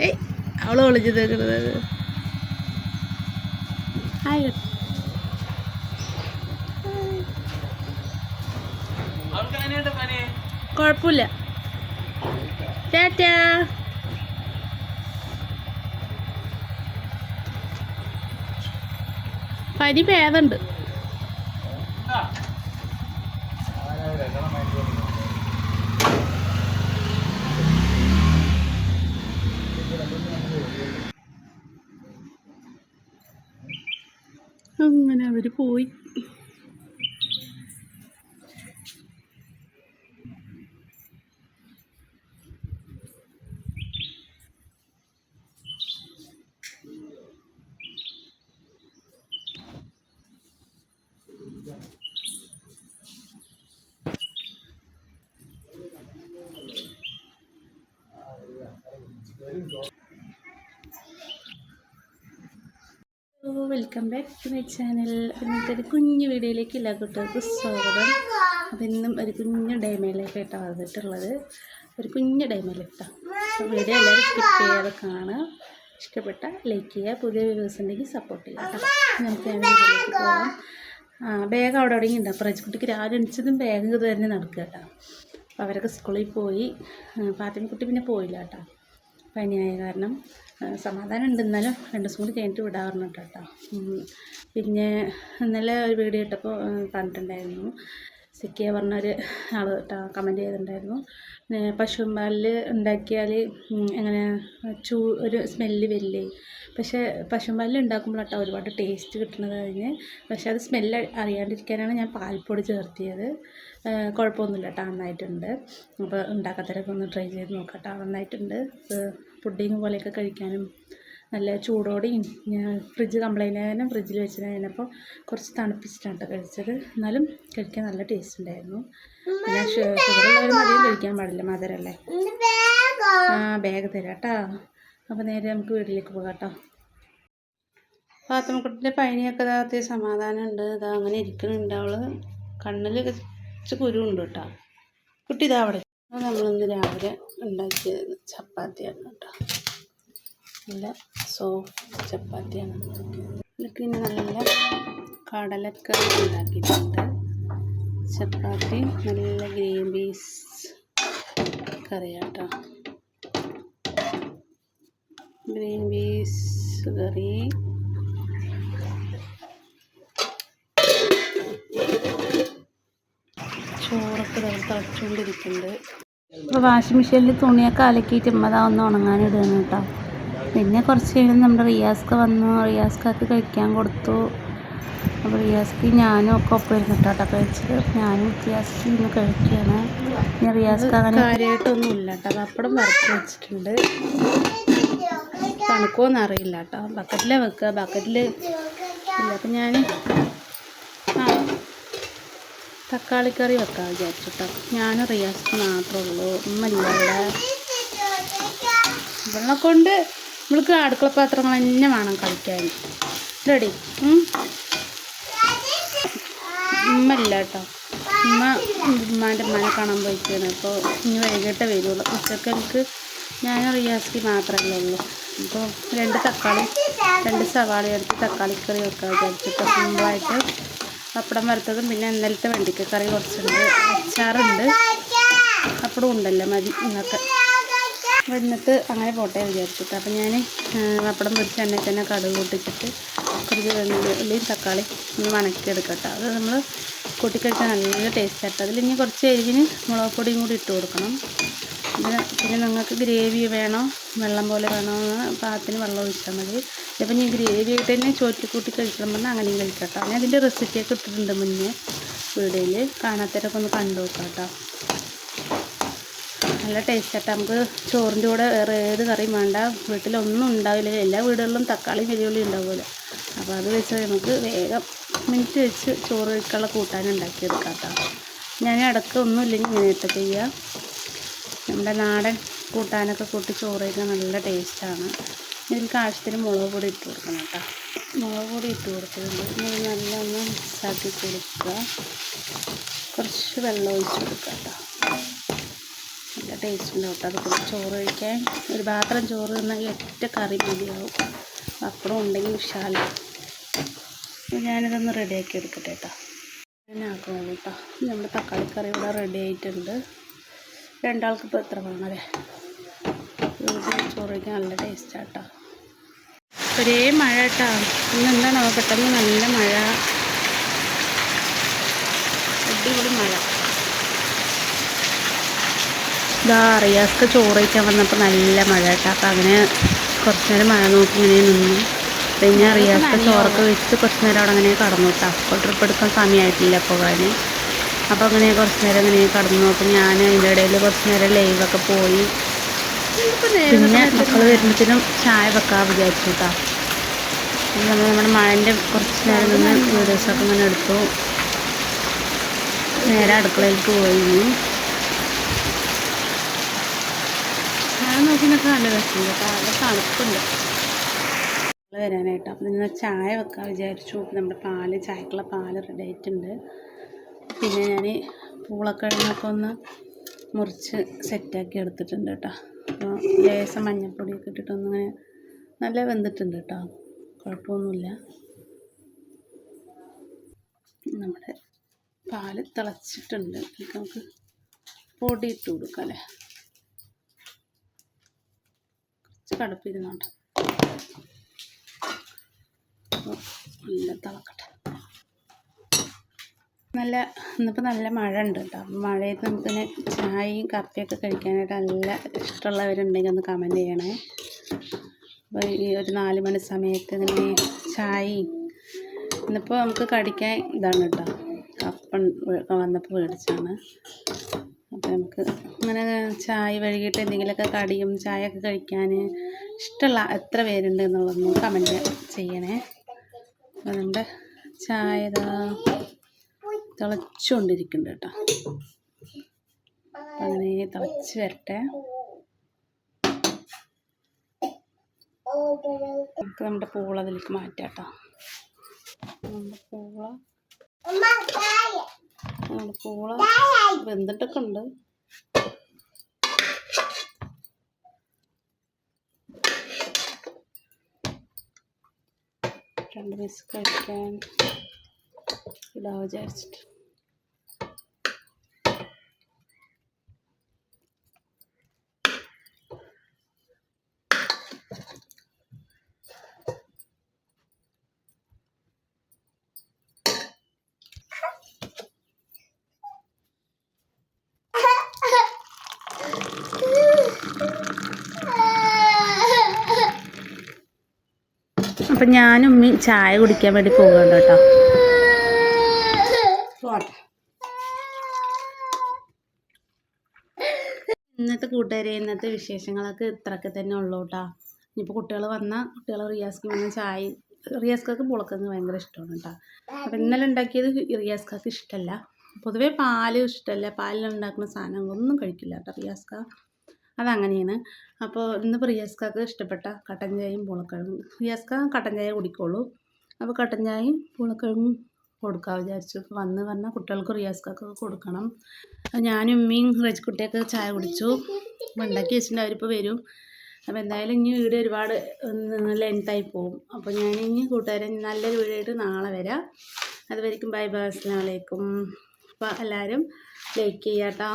ഏയ് അവൾ വിളിച്ചു തീർക്കുന്നത് ഹായ്. കുഴപ്പമില്ല. ടാറ്റാ. പനി ഭേദമുണ്ട് അങ്ങനെ അവർ പോയി. Hello welcome back to my channel. ഇന്നത്തെ ഒരു കുഞ്ഞു വീഡിയോയിലേക്ക് എല്ലാ കുട്ടികൾക്കും സ്വാഗതം. അപ്പം ഇന്നും ഒരു കുഞ്ഞു ഡൈമയിലേക്കായിട്ടാണ് വന്നിട്ടുള്ളത്. ഒരു കുഞ്ഞു അപ്പോൾ വീഡിയോ എല്ലാവരും സ്കിപ്പ് ചെയ്യാതെ കാണുക. ഇഷ്ടപ്പെട്ട ലൈക്ക് ചെയ്യുക. പുതിയ വീഡിയോസ് ഉണ്ടെങ്കിൽ സപ്പോർട്ട് ചെയ്യുക കേട്ടോ നമുക്ക് വീഡിയോയിലേക്ക് പോകാം. ബാഗ് അവിടെ അവിടെ ഉണ്ടാകും അപ്പോൾ റജിക്കുട്ടിക്ക് രാവിലെ എണിച്ചതും ബാഗ് തന്നെ നടക്കുക കേട്ടോ അപ്പോൾ അവരൊക്കെ സ്കൂളിൽ പോയി. ഫാത്തിമക്കുട്ടി പിന്നെ പോയില്ല കേട്ടോ പനിയായ കാരണം സമാധാനം ഉണ്ട്. എന്നാലും രണ്ട് ദിവസം കൂടി കഴിഞ്ഞിട്ട് വിടാറുണ്ട് കേട്ടോ. പിന്നെ ഇന്നലെ ഒരു വീഡിയോ ഇട്ടപ്പോൾ പറഞ്ഞിട്ടുണ്ടായിരുന്നു. സിക്കിയ പറഞ്ഞൊരു ആൾ കേട്ടോ കമന്റ് ചെയ്തിട്ടുണ്ടായിരുന്നു. പശുമ്പാലിൽ പാലിൽ ഉണ്ടാക്കിയാൽ അങ്ങനെ ചൂ ഒരു സ്മെല്ല് വരില്ലേ? പക്ഷേ പശുമ്പാലിൽ പാലിൽ ഉണ്ടാക്കുമ്പോഴാട്ടോ ഒരുപാട് ടേസ്റ്റ് കിട്ടുന്നത് കഴിഞ്ഞ് പക്ഷേ അത് സ്മെല്ല് അറിയാണ്ടിരിക്കാനാണ് ഞാൻ പാൽപ്പൊടി ചേർത്തിയത്. കുഴപ്പമൊന്നുമില്ല കേട്ടോ നന്നായിട്ടുണ്ട്. അപ്പോൾ ഉണ്ടാക്കാത്തവരൊക്കെ ഒന്ന് ട്രൈ ചെയ്ത് നോക്കാം കേട്ടോ നന്നായിട്ടുണ്ട്. പുഡിങ് പോലെയൊക്കെ കഴിക്കാനും നല്ല ചൂടോടെയും ഫ്രിഡ്ജ് കംപ്ലൈന്റ് ഫ്രിഡ്ജിൽ കഴിഞ്ഞപ്പോൾ കുറച്ച് തണുപ്പിച്ചിട്ടാണ് കേട്ടോ കഴിച്ചത്. എന്നാലും കഴിക്കാൻ നല്ല ടേസ്റ്റ് ഉണ്ടായിരുന്നു. പിന്നെ ഷുഗറുള്ളവരും അധികം കഴിക്കാൻ പാടില്ല. മധുരല്ലേ ആ ബാഗ് തരാം കേട്ടോ. അപ്പോൾ നേരെ നമുക്ക് വീട്ടിലേക്ക് പോകാം കേട്ടോ. പാത്തമക്കുട്ടിന്റെ പനിയൊക്കെ അത്യാവശ്യം സമാധാനം ഉണ്ട് ഇതാ അങ്ങനെ ഇരിക്കുന്നുണ്ട് അവൾ കണ്ണിൽ കുറച്ച് കുരുണ്ട് കേട്ടോ. കുട്ടി ഇതാ അവിടെ. അത് നമ്മളിന്ന് രാവിലെ ഉണ്ടാക്കിയത് ചപ്പാത്തിയാണ് കേട്ടോ. നല്ല സോഫ്റ്റ് ചപ്പാത്തിയാണ്. ഇതിലേക്ക് പിന്നെ നല്ല കടലക്കറി ഉണ്ടാക്കിയിട്ടുണ്ട്. ചപ്പാത്തി നല്ല ഗ്രീൻ പീസ് കറിയാട്ടോ. ഗ്രീൻ പീസ് കറി ഇതാ തിളച്ചുകൊണ്ടിരിക്കുന്നുണ്ട് ഇപ്പോൾ വാഷിംഗ് മെഷീനിൽ തുണിയൊക്കെ അലക്കിയിട്ട് ഇമ്മതാ ഒന്ന് ഉണങ്ങാനിടുകയാണ് കേട്ടോ. പിന്നെ കുറച്ച് കഴിഞ്ഞ് നമ്മുടെ റിയാസ്ക്ക് വന്നു. റിയാസ്ക്കൊക്കെ കഴിക്കാൻ കൊടുത്തു. അപ്പോൾ റിയാസ്ക്ക് ഞാനും ഒക്കെ ഒപ്പം ഇരുന്നിട്ടാട്ടോ കഴിച്ചത്. ഞാനും റിയാസ്ക്ക് ഇന്ന് കഴിക്കുകയാണ്. പിന്നെ റിയാസ്ക്ക് അങ്ങനെ കാര്യമായിട്ടൊന്നും ഇല്ല കേട്ടോ. പപ്പടം വറുത്ത് വെച്ചിട്ടുണ്ട്. തണുക്കുമോന്ന് അറിയില്ല കേട്ടോ. ബക്കറ്റിലെ വെക്കുക. ബക്കറ്റിൽ ഇല്ല. അപ്പം ഞാൻ തക്കാളിക്കറി വെക്കാൻ വിചാരിച്ചിട്ടോ. ഞാനും റിയാസ് മാത്രമേ ഉള്ളൂ. ഉമ്മല്ല ഇവിടെ. കൊണ്ട് നമ്മൾക്ക് അടുക്കള പാത്രങ്ങൾ തന്നെ വേണം കളിക്കാൻ. റെഡി. ഉമ്മല്ല കേട്ടോ. ഉമ്മ ഉമ്മാന്റെ ഉമ്മാനെ കാണാൻ പോയിക്കാണ്. അപ്പോൾ ഇനി വൈകിട്ട് വരുള്ളൂ. ഉച്ചയ്ക്ക് എനിക്ക് ഞാൻ റിയാസ്ക്ക് മാത്രമല്ല ഉള്ളൂ. അപ്പോൾ രണ്ട് തക്കാളി രണ്ട് സവാള എടുത്ത് തക്കാളിക്കറി വെക്കാൻ വിചാരിച്ചിട്ട് സിമ്പിളായിട്ട് പപ്പടം വറുത്തതും പിന്നെ ഇന്നലത്തെ വെണ്ടിക്ക കറി കുറച്ചുണ്ട്. അച്ചാറുണ്ട്. പപ്പടം ഉണ്ടല്ലോ മതി ഇന്നത്തെ. എന്നിട്ട് അങ്ങനെ പോട്ടെ വിചാരിച്ചിട്ട്. അപ്പം ഞാൻ പപ്പടം പൊരിച്ച എണ്ണയിൽ തന്നെ കടുക് പൊട്ടിച്ചിട്ട് കുറച്ച് വെള്ളുള്ളിയും തക്കാളി ഒന്ന് വണക്കിയെടുക്കട്ടെ. അത് നമ്മൾ കൂട്ടിക്കഴിച്ചാൽ നല്ല ടേസ്റ്റ് ആട്ടോ. അതിൽ ഇനി കുറച്ച് എരിവിന് മുളക് പൊടിയും കൂടി ഇട്ട് കൊടുക്കണം. പിന്നെ പിന്നെ നിങ്ങൾക്ക് ഗ്രേവി വേണോ? വെള്ളം പോലെ വേണോ? എന്ന് പാകത്തിന് വെള്ളം ഒഴിച്ചാൽ മതി. ഇപ്പം ഞാൻ ഗ്രേവി ആയിട്ട് തന്നെ ചോറ്റി കൂട്ടി കഴിക്കണം പറഞ്ഞാൽ അങ്ങനെയും കഴിക്കട്ടോ. ഞാൻ അതിന്റെ റെസിപ്പിയൊക്കെ ഇട്ടിട്ടുണ്ട് മുന്നേ വീഡിയോയിൽ കാണാത്തവരൊക്കെ ഒന്ന് കണ്ടു നോക്കാം നല്ല ടേസ്റ്റ് ആട്ടോ. നമുക്ക് ചോറിന്റെ കൂടെ വേറെ ഏത് കറിയും വേണ്ട. വീട്ടിലൊന്നും ഉണ്ടാവില്ല. എല്ലാ വീടുകളിലും തക്കാളി വെല്ലുവിളി ഉണ്ടാവില്ല അപ്പോൾ അത് വെച്ച് നമുക്ക് വേഗം മിനിറ്റ് വെച്ച് ചോറ് കഴിക്കാനുള്ള കൂട്ടാൻ ഉണ്ടാക്കിയെടുക്കാം കേട്ടോ ഞാൻ ഇടയ്ക്ക് ഒന്നുമില്ലെങ്കിൽ ഇങ്ങനെ ഇട്ട് ചെയ്യുക നമ്മുടെ നാടൻ കൂട്ടാനൊക്കെ കൂട്ടി ചോറ് കഴിക്കാൻ നല്ല ടേസ്റ്റാണ്. ഇതിൽക്ക് ആവശ്യത്തിന് മുളക് പൊടി ഇട്ട് കൊടുക്കണം കേട്ടോ. മുളക് പൊടി ഇട്ട് കൊടുത്തിട്ടുണ്ട്. നല്ല ഒന്ന് മിക്സാക്കി കൊടുക്കുക. കുറച്ച് വെള്ളം ഒഴിച്ച് കൊടുക്കുക കേട്ടോ. നല്ല ടേസ്റ്റ് ഉണ്ടാവും കേട്ടോ. അതുപോലെ ചോറ് കഴിക്കാൻ ഒരു പാത്രം ചോറ് തിന്നാൽ ഒറ്റ കറി മതിയാവും. പപ്പടം ഉണ്ടെങ്കിൽ വിശാല ഞാനിതൊന്ന് റെഡിയാക്കി എടുക്കട്ടെ കേട്ടോ. അങ്ങനെ ആക്കണം കേട്ടോ നമ്മുടെ തക്കാളി കറി ഇവിടെ റെഡി ആയിട്ടുണ്ട്. രണ്ടാൾക്ക് ഇപ്പോൾ എത്ര വേണം അല്ലേ ചോറ് കഴിക്കാൻ നല്ല ടേസ്റ്റാണ് കേട്ടോ ഒരേ മഴ കേട്ടോ. ഇന്ന് എന്താണോ പെട്ടെന്ന് നല്ല മഴ. അടിപൊളി മഴ. ഇതാ അറിയാസ്ക്ക് ചോറ് കഴിക്കാൻ വന്നപ്പോൾ നല്ല മഴ കേട്ടോ. അപ്പം അങ്ങനെ കുറച്ച് നേരം മഴ നോക്കി ഇങ്ങനെ നിന്നു. പിന്നെ അറിയാസ്ക്ക് ചോറൊക്കെ വെച്ച് കുറച്ച് നേരം അവിടെ അങ്ങനെ കടന്നു കേട്ടോ. അപ്പോൾ ട്രിപ്പ് എടുക്കാൻ സമയമായിട്ടില്ല പോകാൻ അപ്പോൾ അങ്ങനെ കുറച്ച് നേരം അങ്ങനെ കടന്നു. നോക്കും ഞാൻ അതിന്റെ ഇടയിൽ കുറച്ച് നേരം ലൈവൊക്കെ പോയി. പിന്നെ മക്കൾ വരുമ്പോഴത്തേനും ചായ വെക്കാൻ വിചാരിച്ചു കേട്ടോ നമ്മൾ നമ്മുടെ മഴന്റെ കുറച്ച് നേരം നിന്ന് വീഡിയോസൊക്കെ ഇങ്ങനെ എടുത്തു. നേരെ അടുക്കളയിലേക്ക് പോയി ഞാൻ നല്ല രസമുണ്ട് കേട്ടോ നല്ല തണുപ്പുണ്ട്. വരാനായിട്ട്. അപ്പം നിങ്ങൾ ചായ വെക്കാൻ വിചാരിച്ചു. നമ്മുടെ പാൽ ചായക്കുള്ള പാൽ റെഡി ആയിട്ടുണ്ട്. പിന്നെ ഞാൻ പൂളക്കിഴങ്ങൊക്കെ ഒന്ന് മുറിച്ച് സെറ്റാക്കി എടുത്തിട്ടുണ്ട് കേട്ടോ. അപ്പോൾ ലേശം മഞ്ഞൾപ്പൊടിയൊക്കെ ഇട്ടിട്ടൊന്നിങ്ങനെ നല്ല വെന്തിട്ടുണ്ട് കേട്ടോ. കുഴപ്പമൊന്നുമില്ല. നമ്മുടെ പാൽ തിളച്ചിട്ടുണ്ട്. നമുക്ക് പൊടി ഇട്ട് കൊടുക്കാം അല്ലേ? കുറച്ച് കടുപ്പിരുന്നുണ്ട് നല്ല തിളക്കട്ടെ. നല്ല ഇന്നിപ്പോൾ നല്ല മഴ ഉണ്ട് കേട്ടോ മഴയത്ത് നമുക്കിങ്ങനെ ചായയും കാപ്പിയൊക്കെ കഴിക്കാനായിട്ട് നല്ല ഇഷ്ടമുള്ളവരുണ്ടെങ്കിൽ ഒന്ന് കമന്റ് ചെയ്യണേ. അപ്പോൾ ഈ ഒരു നാല് മണി സമയത്ത് ഇങ്ങനെ ചായയും ഇന്നിപ്പോൾ നമുക്ക് കടിക്കാൻ ഇതാണ് കേട്ടോ കപ്പ വന്നപ്പോൾ മേടിച്ചാണ് അപ്പോൾ നമുക്ക് ഇങ്ങനെ ചായ വൈകിട്ട് എന്തെങ്കിലുമൊക്കെ കടിയും ചായയൊക്കെ കഴിക്കാൻ ഇഷ്ടമുള്ള എത്ര പേരുണ്ട് എന്നുള്ളതൊന്ന് കമന്റ് ചെയ്യണേ. അപ്പോൾ നമ്മുടെ ചായ തിളച്ചുകൊണ്ടിരിക്കുന്നുണ്ട് കേട്ടോ. അങ്ങനെ തിളച്ച് വരട്ടെ. നമുക്ക് നമ്മുടെ പൂള അതിലേക്ക് മാറ്റാം കേട്ടോ. നമ്മുടെ പൂള പൂള വെന്തിട്ടൊക്കെ ഉണ്ട്. രണ്ട് പീസ് കഴിക്കാൻ. ഇടാ വിചാരിച്ചിട്ട് അപ്പം ഞാനും ഉമ്മി ചായ കുടിക്കാൻ വേണ്ടി പോകുന്നുണ്ട് കേട്ടോ. ഇന്നത്തെ കൂട്ടുകാരെ ഇന്നത്തെ വിശേഷങ്ങളൊക്കെ ഇത്രയൊക്കെ തന്നെ ഉള്ളൂ കേട്ടോ. ഇനിയിപ്പോൾ കുട്ടികൾ വന്നാൽ കുട്ടികൾ റിയാസ്ക്ക് വന്ന ചായ റിയാസ്ക്കൊക്കെ പുളക്കങ്ങ് ഭയങ്കര ഇഷ്ടമാണ് കേട്ടോ. അപ്പം ഇന്നലെ ഉണ്ടാക്കിയത് റിയാസ്ക്കൊക്കെ ഇഷ്ടമല്ല പൊതുവേ പാൽ ഇഷ്ടമല്ല പാലിൽ ഉണ്ടാക്കുന്ന സാധനങ്ങളൊന്നും കഴിക്കില്ല കേട്ടോ റിയാസ്ക അതങ്ങനെയാണ്. അപ്പോൾ ഇന്നിപ്പോൾ റിയാസ്ക്കാക്ക് ഇഷ്ടപ്പെട്ട കട്ടൻ ചായയും പുളക്കിഴങ്ങും. റിയാസ്ക കട്ടൻ ചായ കുടിക്കുള്ളൂ അപ്പോൾ കട്ടൻ ചായയും പൂളക്കിഴങ്ങും കൊടുക്കാൻ വിചാരിച്ചു. വന്ന് പറഞ്ഞാൽ കുട്ടികൾക്ക് റിയാസ്ക്കൊക്കെ കൊടുക്കണം. ഞാനും ഉമ്മയും റജിക്കുട്ടിയൊക്കെ ചായ കുടിച്ചു. ഉണ്ടാക്കി വെച്ചിട്ടുണ്ട്. അവരിപ്പോൾ വരും. അപ്പോൾ എന്തായാലും ഇനി വീഡിയോ ഒരുപാട് ലെങ്തായി പോകും. അപ്പോൾ ഞാൻ ഇനി കൂട്ടുകാരൻ നല്ലൊരു വീഡിയോ നാളെ വരാം. അതുവരിക്കും ബൈ ബൈ അസ്സലാമു വലൈക്കും അപ്പോൾ എല്ലാവരും ലൈക്ക് ചെയ്യാട്ടോ.